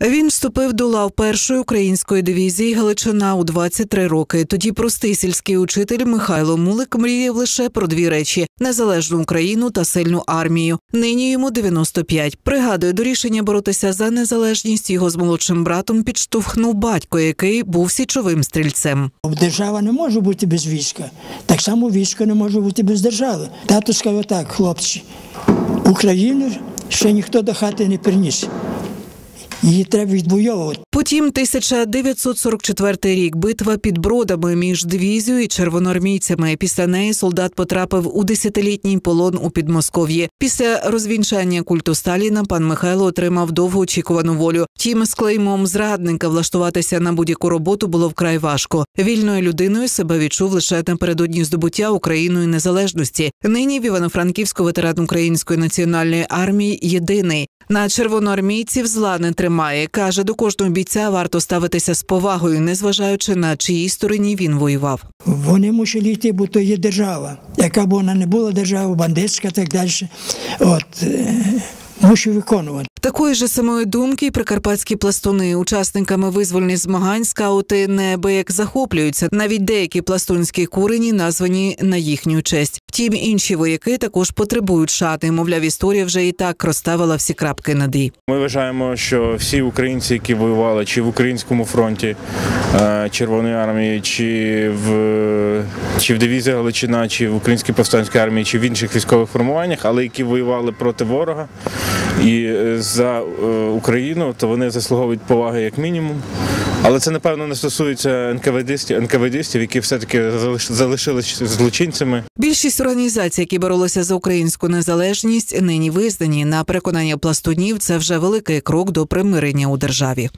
Він вступив до лав першої української дивізії Галичина у 23 роки. Тоді простий сільський учитель Михайло Мулик мріяв лише про дві речі: незалежну Україну та сильну армію. Нині йому 95. Пригадує, до рішення боротися за незалежність його з молодшим братом підштовхнув батько, який був січовим стрільцем. Держава не може бути без війська. Так само військо не може бути без держави. Тато сказав так, хлопці, Україну ще ніхто до хати не приніс. Її треба відбудовувати. Потім 1944 рік битва під бродами між дивізією і червоноармійцями. Після неї солдат потрапив у десятилітній полон у Підмосков'ї. Після розвінчання культу Сталіна пан Михайло отримав довгоочікувану волю. Втім, з клеймом зрадника влаштуватися на будь-яку роботу було вкрай важко. Вільною людиною себе відчув лише напередодні здобуття Україною незалежності. Нині в Івано-Франківську ветеран Української національної армії єдиний. На червоноармійців зла не тримає. каже, до кожного бійця варто ставитися з повагою, незважаючи на чиїй стороні він воював. Вони мусили йти, бо то є держава. Яка б вона не була держава, бандитська так далі. От, е, мушу виконувати. Такої ж самої думки й прикарпатські пластуни, учасниками визвольних змагань, скаути неабияк захоплюються. Навіть деякі пластунські курені названі на їхню честь. Втім, інші вояки також потребують шати. Мовляв, історія вже і так розставила всі крапки над «і». Ми вважаємо, що всі українці, які воювали чи в українському фронті е, Червоної армії, чи в чи в дивізії Галичина, чи в українській повстанській армії, чи в інших військових формуваннях, але які воювали проти ворога і е, за е, Україну, то вони заслуговують поваги як мінімум. Але це напевно не стосується НКВДистів, які все-таки залиш- залишились злочинцями. Більшість організацій, які боролися за українську незалежність, нині визнані на переконання пластунів. Це вже великий крок до примирення у державі.